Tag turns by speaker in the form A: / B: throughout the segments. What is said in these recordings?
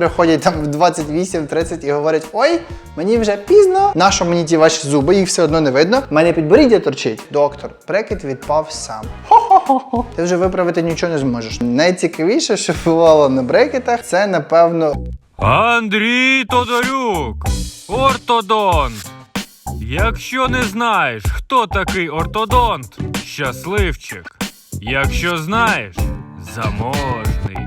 A: Приходять там в 28-30 і говорять: ой, мені вже пізно, нащо мені ті ваші зуби, їх все одно не видно. У мене підборіддя торчить. Доктор, брекет відпав сам. Хо-хо-хо. Ти вже виправити нічого не зможеш. Найцікавіше, що бувало на брекетах, це напевно
B: Андрій Тодорюк, ортодонт. Якщо не знаєш, хто такий ортодонт, щасливчик. Якщо знаєш, заможний.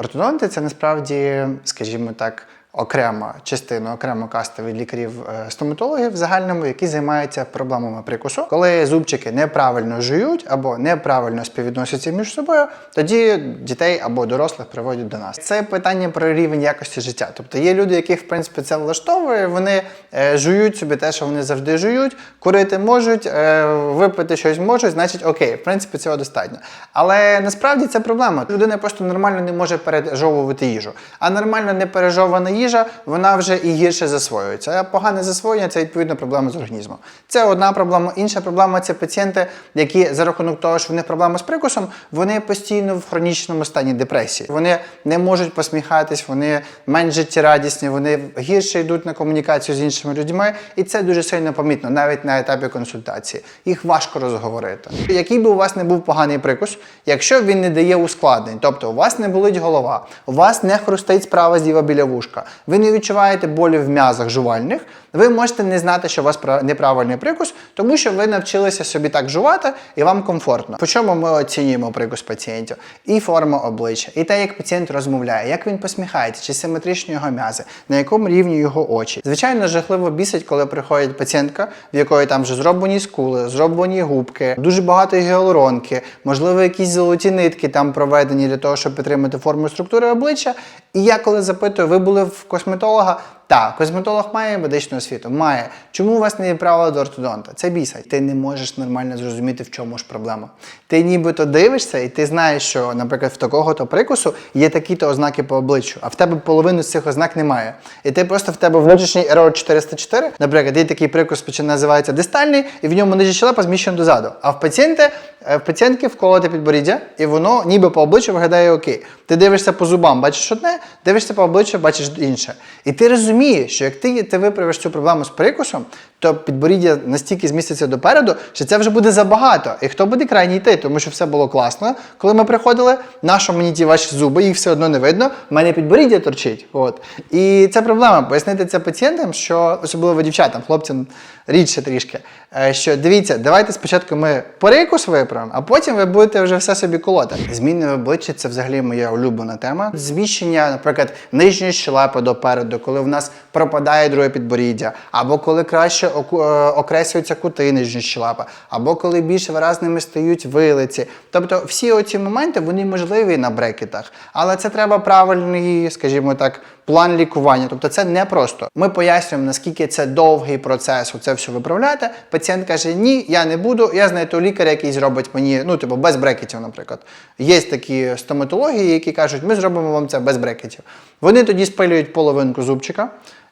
A: Ортодонти це насправді, скажімо так, окрема частина, окрема каста від лікарів е, в загальному, які займаються проблемами прикусу. Коли зубчики неправильно жують або неправильно співвідносяться між собою, тоді дітей або дорослих приводять до нас. Це питання про рівень якості життя. Тобто є люди, яких в принципі це влаштовує. Вони е, жують собі те, що вони завжди жують, курити можуть, е, випити щось можуть, значить окей, в принципі, цього достатньо. Але насправді це проблема. Людина просто нормально не може пережовувати їжу. А нормально не пережована їжа, вона вже і гірше засвоюється. А погане засвоєння це відповідно проблема з організмом. Це одна проблема. Інша проблема це пацієнти, які за рахунок того, що в них проблема з прикусом, вони постійно в хронічному стані депресії. Вони не можуть посміхатись, вони менш життєрадісні, вони гірше йдуть на комунікацію з іншими людьми, і це дуже сильно помітно, навіть на етапі консультації. Їх важко розговорити. Який би у вас не був поганий прикус, якщо він не дає ускладнень, тобто у вас не болить голова, у вас не хрустить справа зліва біля вушка, ви не відчуваєте болі в м'язах жувальних, ви можете не знати, що у вас неправильний прикус, тому що ви навчилися собі так жувати і вам комфортно. По чому ми оцінюємо прикус пацієнтів? І форма обличчя, і те, як пацієнт розмовляє, як він посміхається, чи симетричні його м'язи, на якому рівні його очі. Звичайно, жахливо бісить, коли приходить пацієнтка, в якої там вже зроблені скули, зроблені губки, дуже багато гіалуронки, можливо, якісь золоті нитки там проведені для того, щоб підтримати форму структури обличчя. І я коли запитую, ви були в косметолога? Так, косметолог має медичну освіту, має. Чому у вас не відправили до ортодонта? Це бісить. Ти не можеш нормально зрозуміти, в чому ж проблема. Ти нібито дивишся, і ти знаєш, що, наприклад, в такого-то прикусу є такі-то ознаки по обличчю, а в тебе половини з цих ознак немає. І ти просто в тебе внутрішній ерор 404, наприклад, є такий прикус, що називається дистальний, і в ньому нижня щелепа зміщена дозаду. А в пацієнти, е, в пацієнтки вколоте підборіддя, і воно ніби по обличчю виглядає окей. Ти дивишся по зубам, бачиш одне, дивишся по обличчю, бачиш інше. І ти розумієш, що як ти, ти виправиш цю проблему з прикусом, то підборіддя настільки зміститься допереду, що це вже буде забагато. І хто буде крайній йти, тому що все було класно. Коли ми приходили, нащо мені ті ваші зуби, їх все одно не видно. в мене підборіддя торчить. От. І це проблема. Пояснити це пацієнтам, що особливо дівчатам, хлопцям рідше трішки. е, Що дивіться, давайте спочатку ми перекус виправимо, а потім ви будете вже все собі колоти. Зміни в обличчі це взагалі моя улюблена тема. Зміщення, наприклад, нижньої щелепи допереду, коли в нас пропадає друге підборіддя, або коли краще е, окреслюються кути нижньої щелепи, або коли більш виразними стають вилиці. Тобто всі оці моменти вони можливі на брекетах, але це треба правильний, скажімо так, план лікування. Тобто це не просто. Ми пояснюємо, наскільки це довгий процес, це все виправляти. Пацієнт каже: Ні, я не буду. Я того лікаря, який зробить мені, ну типу, без брекетів, наприклад. Є такі стоматології, які кажуть, ми зробимо вам це без брекетів. Вони тоді спилюють половинку зубчика.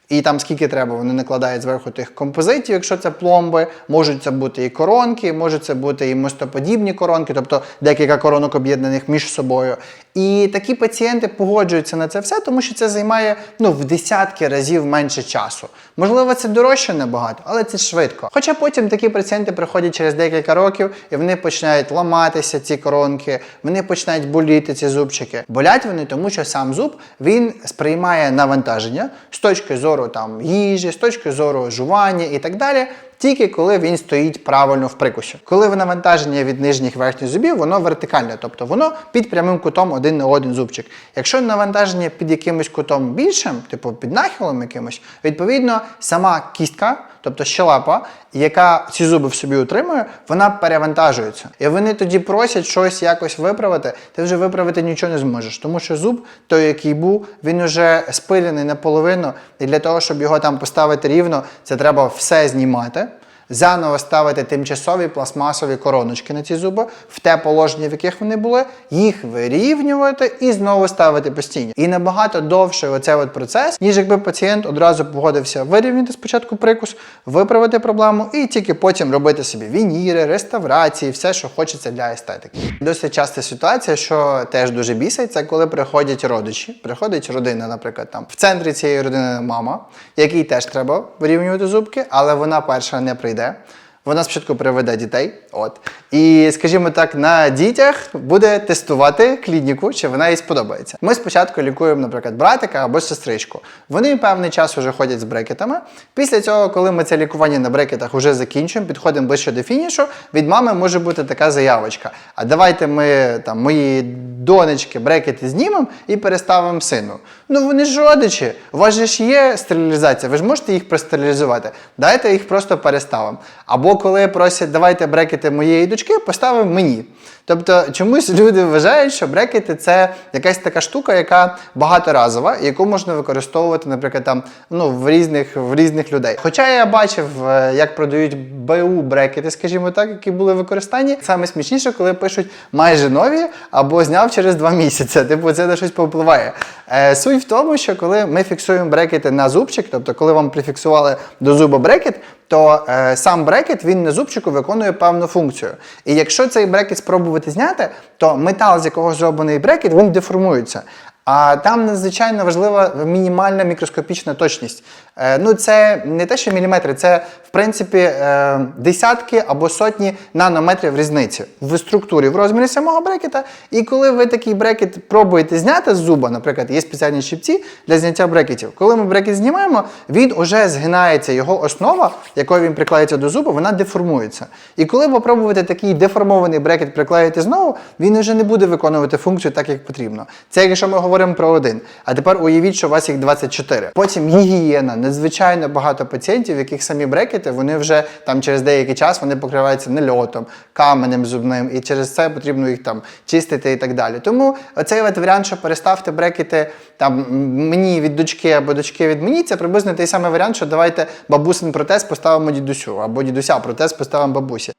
A: І там скільки треба, вони накладають зверху тих композитів, якщо це пломби, можуть це бути і коронки, можуть це бути і мостоподібні коронки, тобто декілька коронок об'єднаних між собою. І такі пацієнти погоджуються на це все, тому що це займає ну, в десятки разів менше часу. Можливо, це дорожче набагато, але це швидко. Хоча потім такі пацієнти приходять через декілька років і вони починають ламатися ці коронки, вони починають боліти ці зубчики. Болять вони, тому що сам зуб він сприймає навантаження з точки зору там їжі, з точки зору жування і так далі. Тільки коли він стоїть правильно в прикусі. Коли навантаження від нижніх верхніх зубів, воно вертикальне, тобто воно під прямим кутом один на один зубчик. Якщо навантаження під якимось кутом більшим, типу під нахилом якимось, відповідно сама кістка, тобто щелепа, яка ці зуби в собі утримує, вона перевантажується. І вони тоді просять щось якось виправити. Ти вже виправити нічого не зможеш, тому що зуб, той, який був, він вже спилений наполовину, і для того, щоб його там поставити рівно, це треба все знімати. Заново ставити тимчасові пластмасові короночки на ці зуби в те положення, в яких вони були, їх вирівнювати і знову ставити постійно. І набагато довше оцей от процес, ніж якби пацієнт одразу погодився вирівняти спочатку прикус, виправити проблему і тільки потім робити собі вініри, реставрації, все, що хочеться для естетики. Досить часта ситуація, що теж дуже бісить, це коли приходять родичі, приходить родина, наприклад, там в центрі цієї родини мама, якій теж треба вирівнювати зубки, але вона перша не прийде. there. Вона спочатку приведе дітей, от і, скажімо так, на дітях буде тестувати клініку, чи вона їй сподобається. Ми спочатку лікуємо, наприклад, братика або сестричку. Вони певний час вже ходять з брекетами. Після цього, коли ми це лікування на брекетах вже закінчуємо, підходимо ближче до фінішу. Від мами може бути така заявочка: а давайте ми там мої донечки брекети знімемо і переставимо сину. Ну вони ж родичі, у вас ж є стерилізація, ви ж можете їх простерилізувати. Дайте їх просто переставимо. Або коли просять, давайте брекети моєї дочки, поставимо мені. Тобто чомусь люди вважають, що брекети це якась така штука, яка багаторазова, яку можна використовувати, наприклад, там ну в різних в різних людей. Хоча я бачив, е, як продають БУ брекети, скажімо так, які були в використанні. Саме смішніше, коли пишуть майже нові або зняв через два місяці. Типу, це на щось повпливає. Е, суть в тому, що коли ми фіксуємо брекети на зубчик, тобто коли вам прифіксували до зуба брекет, то е, сам брекет він на зубчику виконує певну функцію. І якщо цей брекет спробувати зняти, то метал, з якого зроблений брекет, він деформується. А там надзвичайно важлива мінімальна мікроскопічна точність. Е, ну, це не те, що міліметри, це в принципі е, десятки або сотні нанометрів різниці в структурі, в розмірі самого брекета. І коли ви такий брекет пробуєте зняти з зуба, наприклад, є спеціальні щипці для зняття брекетів. Коли ми брекет знімаємо, він уже згинається, його основа, якою він приклеїться до зуба, вона деформується. І коли ви пробуєте такий деформований брекет приклеїти знову, він вже не буде виконувати функцію так, як потрібно. Це якщо ми говоримо про один. А тепер уявіть, що у вас їх 24. Потім гігієна. Надзвичайно багато пацієнтів, яких самі брекети, вони вже там через деякий час вони покриваються нальотом, каменем зубним, і через це потрібно їх там чистити і так далі. Тому оцей от варіант, що переставте брекети там мені від дочки або дочки від мені, це приблизно той самий варіант, що давайте бабусин протез поставимо дідусю, або дідуся протез поставимо бабусі.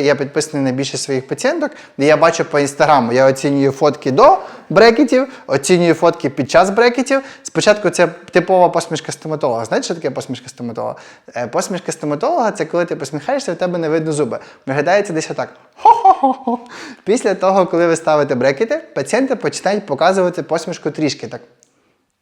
A: Я підписаний на більше своїх пацієнток, і я бачу по інстаграму, я оцінюю фотки до брекетів, оцінюю фотки під час брекетів. Спочатку це типова посмішка стоматолога. Знаєте, що таке посмішка стоматолога? Е, Посмішка стоматолога це коли ти посміхаєшся, в тебе не видно зуби. Виглядається десь отак. Хо-хо-хо. Після того, коли ви ставите брекети, пацієнти починають показувати посмішку трішки так.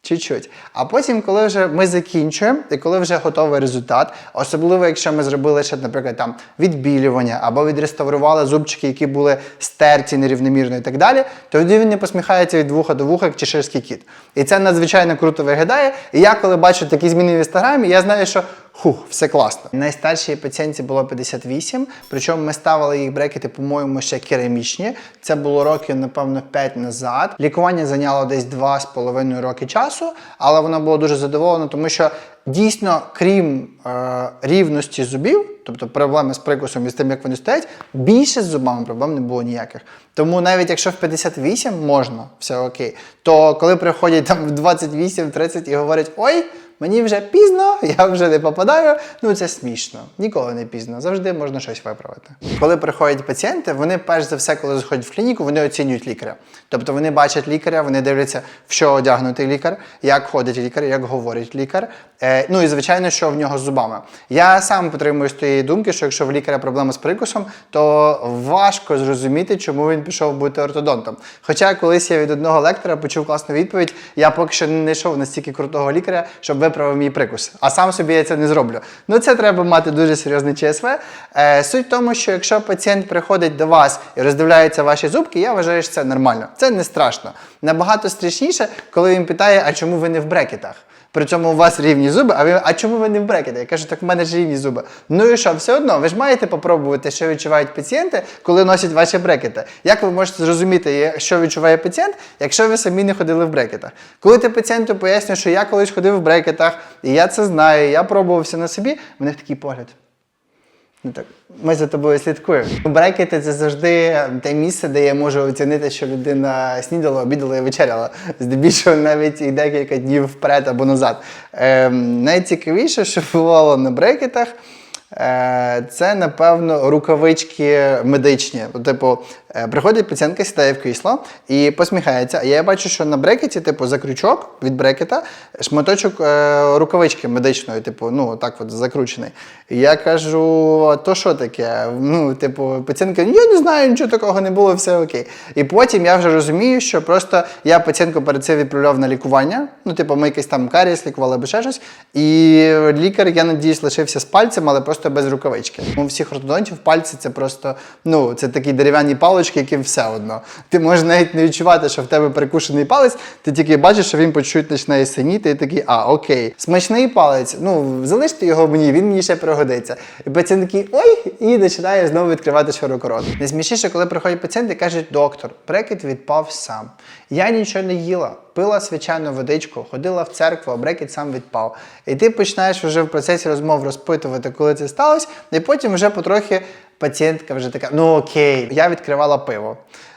A: Чуть-чуть. А потім, коли вже ми закінчуємо, і коли вже готовий результат, особливо якщо ми зробили ще, наприклад, там відбілювання або відреставрували зубчики, які були стерті нерівномірно і так далі, то тоді він не посміхається від вуха до вуха, як чеширський кіт. І це надзвичайно круто виглядає. І я, коли бачу такі зміни в інстаграмі, я знаю, що хух, все класно. Найстаршій пацієнтці було 58, причому ми ставили їх брекети, по-моєму, ще керамічні. Це було років, напевно, 5 назад. Лікування зайняло десь 2,5 роки часу, але вона була дуже задоволена, тому що дійсно, крім е, рівності зубів, тобто проблеми з прикусом і з тим, як вони стоять, більше з зубами проблем не було ніяких. Тому навіть якщо в 58 можна, все окей, то коли приходять там в 28-30 і говорять, ой. Мені вже пізно, я вже не попадаю. Ну це смішно. Ніколи не пізно. Завжди можна щось виправити. Коли приходять пацієнти, вони перш за все, коли заходять в клініку, вони оцінюють лікаря. Тобто вони бачать лікаря, вони дивляться, в що одягнутий лікар, як ходить лікар, як говорить лікар. Е, ну і звичайно, що в нього з зубами. Я сам підтримую з тієї думки, що якщо в лікаря проблема з прикусом, то важко зрозуміти, чому він пішов бути ортодонтом. Хоча колись я від одного лектора почув класну відповідь, я поки що не знайшов настільки крутого лікаря, щоб виправив мій прикус. А сам собі я це не зроблю. Ну це треба мати дуже серйозний ЧСВ. Е, суть в тому, що якщо пацієнт приходить до вас і роздивляється ваші зубки, я вважаю, що це нормально. Це не страшно. Набагато страшніше, коли він питає, а чому ви не в брекетах? При цьому у вас рівні зуби, а ви, а чому ви не в брекеті? Я кажу, так в мене ж рівні зуби. Ну і що, все одно, ви ж маєте попробувати, що відчувають пацієнти, коли носять ваші брекети. Як ви можете зрозуміти, що відчуває пацієнт, якщо ви самі не ходили в брекетах? Коли ти пацієнту пояснюєш, що я колись ходив в брекетах, і я це знаю, і я пробувався на собі, в них такий погляд. Ну так, ми за тобою слідкуємо. Брекети це завжди те місце, де я можу оцінити, що людина снідала, обідала і вечеряла. Здебільшого навіть і декілька днів вперед або назад. Ем, найцікавіше, що бувало на брекетах. Е, Це, напевно, рукавички медичні. Типу, е, приходить пацієнтка, сідає в крісло і посміхається. А я бачу, що на брекеті, типу, за крючок від брекета, шматочок е, рукавички медичної, типу, ну, так от закручений. І я кажу: то що таке? Ну, типу, пацієнтка, я не знаю, нічого такого не було, все окей. І потім я вже розумію, що просто я пацієнтку перед цим відправляв на лікування. Ну, типу, ми якийсь там карієс лікували або ще щось. І лікар, я надіюсь, лишився з пальцем, але просто без рукавички. У всіх ортодонтів пальці це просто ну, це такі дерев'яні палички, які все одно. Ти можеш навіть не відчувати, що в тебе перекушений палець, ти тільки бачиш, що він по чуть починає синіти, і такий, а, окей. Смачний палець, ну залиште його мені, він мені ще пригодиться. І пацієнт такий, ой, і починає знову відкривати широкорот. Найсмішніше, коли приходять пацієнти і кажуть, доктор, брекет відпав сам. Я нічого не їла, пила свячану водичку, ходила в церкву, а брекет сам відпав. І ти починаєш вже в процесі розмов розпитувати, коли це сталося, і потім вже потрохи пацієнтка вже така: ну окей, я відкривала пиво.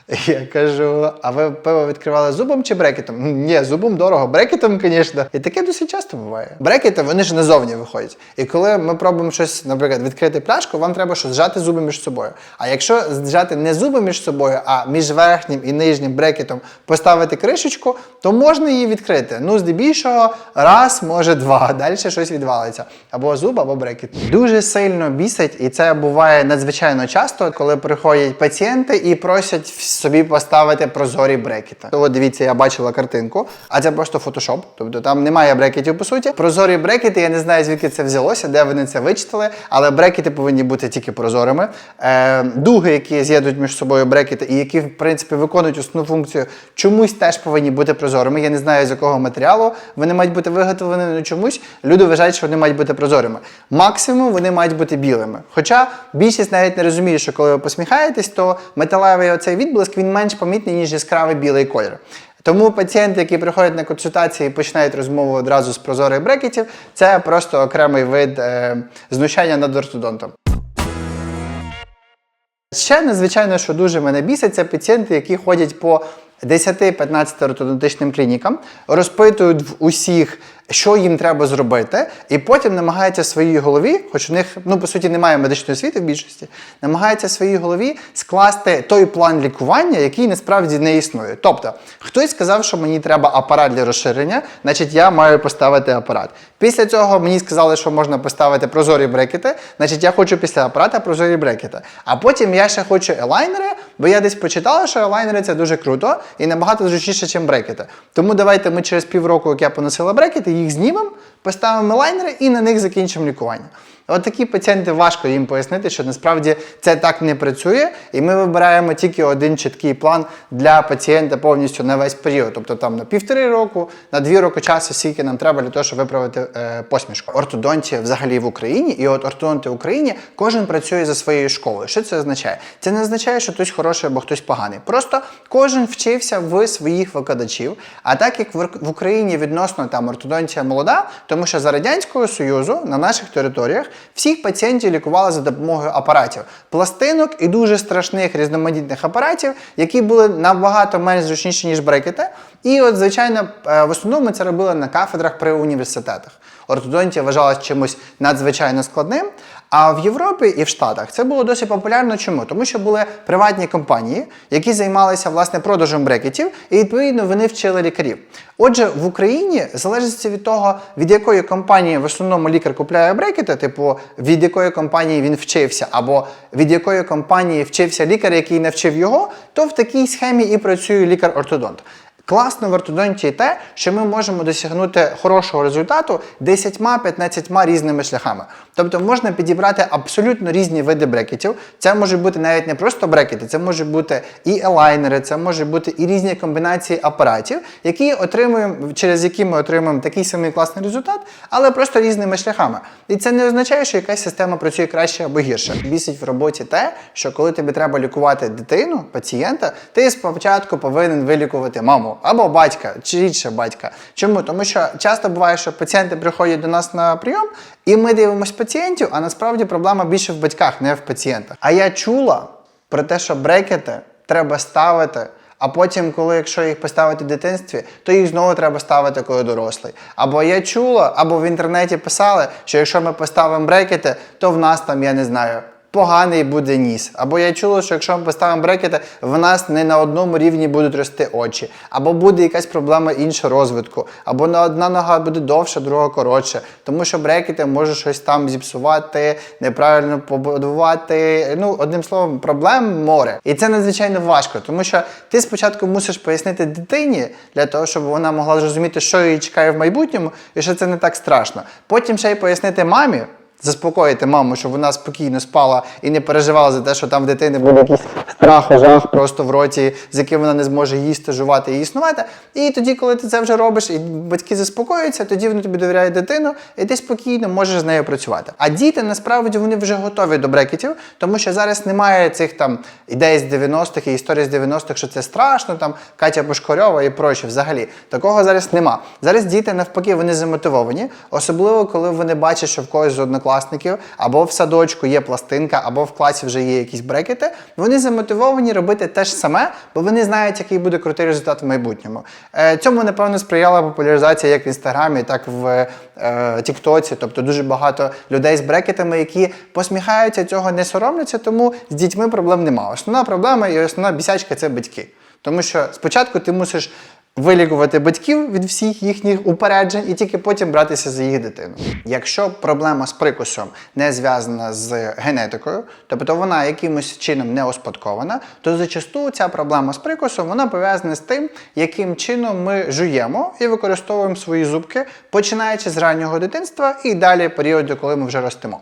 A: Я кажу, а ви пиво відкривали зубом чи брекетом? Ні, зубом дорого, брекетом, звісно. І таке досить часто буває. Брекети вони ж назовні виходять. І коли ми пробуємо щось, наприклад, відкрити пляшку, вам треба що зжати зуби між собою. А якщо зжати не зуби між собою, а між верхнім і нижнім брекетом поставити кришечку, то можна її відкрити. Ну, здебільшого, раз, може два. Далі щось відвалиться. Або зуб, або брекет. Дуже сильно бісить, і це буває надзвичайно часто, коли приходять пацієнти і просять собі поставити прозорі брекети. От дивіться, я бачила картинку, а це просто фотошоп. Тобто там немає брекетів по суті. Прозорі брекети, я не знаю звідки це взялося, де вони це вичитали, але брекети повинні бути тільки прозорими. Е, дуги, які з'єднують між собою брекети, і які в принципі виконують основну функцію, чомусь теж повинні бути прозорими. Я не знаю з якого матеріалу вони мають бути виготовлені, але чомусь люди вважають, що вони мають бути прозорими. Максимум вони мають бути білими. Хоча більшість навіть не розуміє, що коли ви посміхаєтесь, то металевий оцей відблиск він менш помітний, ніж яскравий білий колір. Тому пацієнти, які приходять на консультації і починають розмову одразу з прозорих брекетів, це просто окремий вид е, знущання над ортодонтом. Ще надзвичайно, що дуже мене бісить, це пацієнти, які ходять по 10-15 ортодонтичним клінікам, розпитують в усіх, що їм треба зробити, і потім намагаються своїй голові, хоч у них, ну по суті, немає медичної освіти в більшості, намагаються своїй голові скласти той план лікування, який насправді не існує. Тобто, хтось сказав, що мені треба апарат для розширення, значить я маю поставити апарат. Після цього мені сказали, що можна поставити прозорі брекети, значить я хочу після апарата прозорі брекети. А потім я ще хочу елайнери, бо я десь почитала, що лайнери це дуже круто і набагато зручніше, ніж брекети. Тому давайте ми через півроку, як я поносила брекети, їх знімемо, поставимо лайнери і на них закінчимо лікування. От такі пацієнти важко їм пояснити, що насправді це так не працює, і ми вибираємо тільки один чіткий план для пацієнта повністю на весь період, тобто там на півтори року, на дві роки часу, скільки нам треба для того, щоб виправити е, посмішку. Ортодонтія взагалі в Україні, і от ортодонти в Україні кожен працює за своєю школою. Що це означає? Це не означає, що хтось хороший або хтось поганий. Просто кожен вчився в своїх викладачів. А так як в Україні відносно там ортодонтія молода, тому що за радянського союзу на наших територіях всіх пацієнтів лікували за допомогою апаратів, пластинок і дуже страшних різноманітних апаратів, які були набагато менш зручніші ніж брекети. І от, звичайно, е, в основному це робили на кафедрах при університетах. Ортодонтія вважалася чимось надзвичайно складним. А в Європі і в Штатах це було досить популярно. Чому? Тому що були приватні компанії, які займалися власне продажем брекетів, і відповідно вони вчили лікарів. Отже, в Україні залежить від того, від якої компанії в основному лікар купляє брекети, типу від якої компанії він вчився, або від якої компанії вчився лікар, який навчив його, то в такій схемі і працює лікар-ортодонт. Класно в ортодонтії те, що ми можемо досягнути хорошого результату 10-15 різними шляхами. Тобто можна підібрати абсолютно різні види брекетів. Це може бути навіть не просто брекети, це може бути і елайнери, це може бути і різні комбінації апаратів, які отримуємо, через які ми отримуємо такий самий класний результат, але просто різними шляхами. І це не означає, що якась система працює краще або гірше. Бісить в роботі те, що коли тобі треба лікувати дитину, пацієнта, ти спочатку повинен вилікувати маму. Або батька, чи рідше батька. Чому? Тому що часто буває, що пацієнти приходять до нас на прийом, і ми дивимося пацієнтів, а насправді проблема більше в батьках, не в пацієнтах. А я чула про те, що брекети треба ставити. А потім, коли якщо їх поставити в дитинстві, то їх знову треба ставити, коли дорослий. Або я чула, або в інтернеті писали, що якщо ми поставимо брекети, то в нас там, я не знаю, поганий буде ніс. Або я чула, що якщо ми поставимо брекети, в нас не на одному рівні будуть рости очі, або буде якась проблема іншого розвитку, або на одна нога буде довша, друга коротша. Тому що брекети може щось там зіпсувати, неправильно побудувати. Ну, одним словом, проблем море. І це надзвичайно важко, тому що ти спочатку мусиш пояснити дитині для того, щоб вона могла зрозуміти, що її чекає в майбутньому, і що це не так страшно. Потім ще й пояснити мамі. Заспокоїти маму, щоб вона спокійно спала і не переживала за те, що там в дитини буде якийсь страх, жах просто в роті, з яким вона не зможе їсти, жувати і існувати. І тоді, коли ти це вже робиш, і батьки заспокоюються, тоді вони тобі довіряють дитину, і ти спокійно можеш з нею працювати. А діти насправді вони вже готові до брекетів, тому що зараз немає цих там ідей з 90-х і історій з 90-х, що це страшно, там Катя Пушкарьова і прочі. Взагалі такого зараз нема. Зараз діти навпаки вони замотивовані, особливо коли вони бачать, що в когось з однокласників або в садочку є пластинка, або в класі вже є якісь брекети. Вони замотивовані робити те ж саме, бо вони знають, який буде крутий результат в майбутньому. Е, цьому напевно сприяла популяризація як в інстаграмі, так і в е, Тіктоці. Тобто дуже багато людей з брекетами, які посміхаються, цього не соромляться, тому з дітьми проблем немає. Основна проблема і основна бісячка це батьки. Тому що спочатку ти мусиш вилікувати батьків від всіх їхніх упереджень і тільки потім братися за їх дитину. Якщо проблема з прикусом не зв'язана з генетикою, тобто вона якимось чином не успадкована, то зачасту ця проблема з прикусом вона пов'язана з тим, яким чином ми жуємо і використовуємо свої зубки, починаючи з раннього дитинства і далі періоду, коли ми вже ростемо.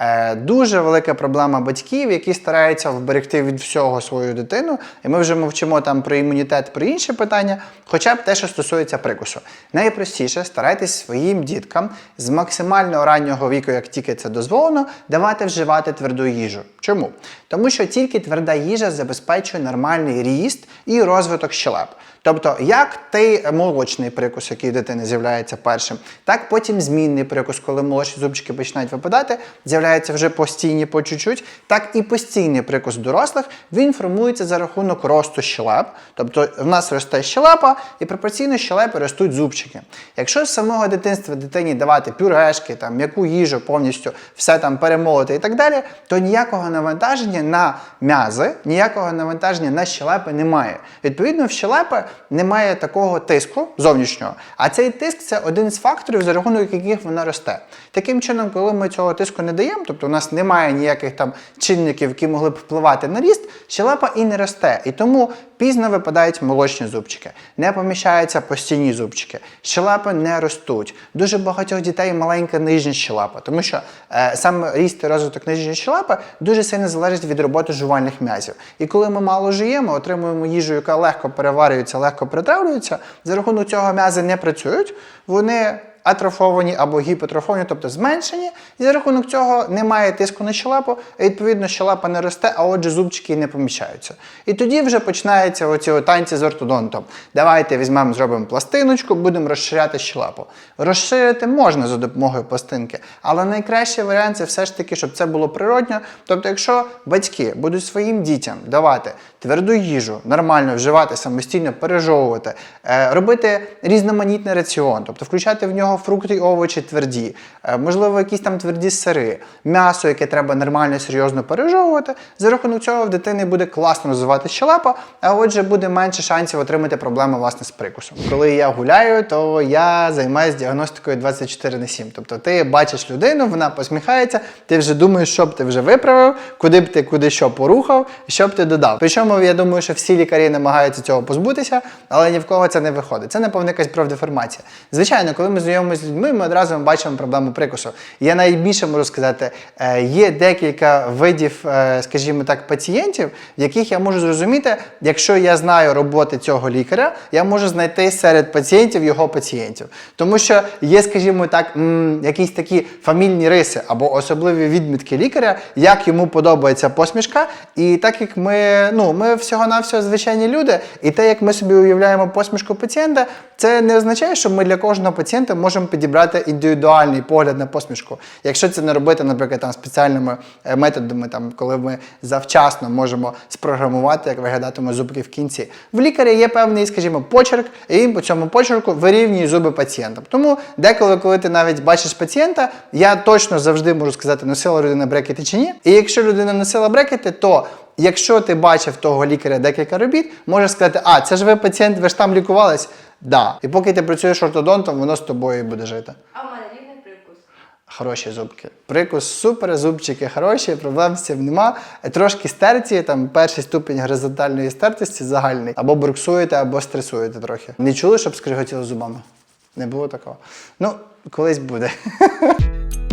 A: Е, Дуже велика проблема батьків, які стараються вберегти від всього свою дитину. І ми вже мовчимо там про імунітет, про інші питання, хоча б те, що стосується прикусу. Найпростіше старайтесь своїм діткам з максимально раннього віку, як тільки це дозволено, давати вживати тверду їжу. Чому? Тому що тільки тверда їжа забезпечує нормальний ріст і розвиток щелеп. Тобто, як той молочний прикус, який дитини з'являється першим, так потім змінний прикус, коли молочні зубчики починають випадати, з'являються вже постійні по чуть-чуть, так і постійний прикус дорослих, він формується за рахунок росту щелеп. Тобто в нас росте щелепа, і пропорційно щелепи ростуть зубчики. Якщо з самого дитинства дитині давати пюрешки, там м'яку їжу, повністю все там перемолоти і так далі, то ніякого навантаження на м'язи, ніякого навантаження на щелепи немає. Відповідно, в щелепи немає такого тиску зовнішнього, а цей тиск це один з факторів, за рахунок яких вона росте. Таким чином, коли ми цього тиску не даємо, тобто у нас немає ніяких там чинників, які могли б впливати на ріст, щелепа і не росте. І тому пізно випадають молочні зубчики, не поміщаються постійні зубчики, щелепи не ростуть. Дуже багатьох дітей маленька нижня щелепа, тому що е, саме ріст і розвиток нижньої щелепи дуже сильно залежить від роботи жувальних м'язів. І коли ми мало жуємо, отримуємо їжу, яка легко переварюється, легко перетравлюється, за рахунок цього м'язи не працюють, вони атрофовані або гіпотрофовані, тобто зменшені, і за рахунок цього немає тиску на щелепу, і відповідно щелепа не росте, а отже зубчики не поміщаються. І тоді вже починаються оці танці з ортодонтом. Давайте візьмемо, зробимо пластиночку, будемо розширяти щелепу. Розширити можна за допомогою пластинки, але найкращий варіант це все ж таки, щоб це було природньо. Тобто, якщо батьки будуть своїм дітям давати тверду їжу, нормально вживати, самостійно пережовувати, е, робити різноманітний раціон, тобто включати в нього фрукти і овочі тверді, е, можливо, якісь там тверді сири, м'ясо, яке треба нормально, серйозно пережовувати. За рахунок цього в дитини буде класно розвивати щелепа, а отже, буде менше шансів отримати проблеми власне з прикусом. Коли я гуляю, то я займаюся діагностикою 24 на 7. Тобто ти бачиш людину, вона посміхається, ти вже думаєш, що б ти вже виправив, куди б ти куди що порухав, що б ти додав. Причому я думаю, що всі лікарі намагаються цього позбутися, але ні в кого це не виходить. Це напевно якась профдеформація. Звичайно, коли ми знайомимося з людьми, ми одразу бачимо проблему прикусу. Я навіть більше можу сказати, е, є декілька видів, е, скажімо так, пацієнтів, яких я можу зрозуміти, якщо я знаю роботи цього лікаря, я можу знайти серед пацієнтів його пацієнтів. Тому що є, скажімо так, якісь такі фамільні риси або особливі відмітки лікаря, як йому подобається посмішка. І так як ми, ну, ми всього-навсього звичайні люди, і те, як ми собі уявляємо посмішку пацієнта, це не означає, що ми для кожного пацієнта можемо підібрати індивідуальний погляд на посмішку. Якщо це не робити, наприклад, там спеціальними е, методами, там, коли ми завчасно можемо спрограмувати, як виглядатиме зубки в кінці. В лікаря є певний, скажімо, почерк, і по цьому почерку вирівнює зуби пацієнтам. Тому деколи, коли ти навіть бачиш пацієнта, я точно завжди можу сказати, носила людина брекети чи ні. І якщо людина носила брекети, то Якщо ти бачив того лікаря декілька робіт, можеш сказати, а це ж ви пацієнт, ви ж там лікувались? Да. І поки ти працюєш ортодонтом, воно з тобою і буде жити.
C: А в мене рівний прикус.
A: Хороші зубки. Прикус супер, зубчики хороші, проблем з цим нема. Трошки стерці, там перший ступінь горизонтальної стертості загальний. Або бруксуєте, або стресуєте трохи. Не чули, щоб скриготіли зубами? Не було такого. Ну, колись буде.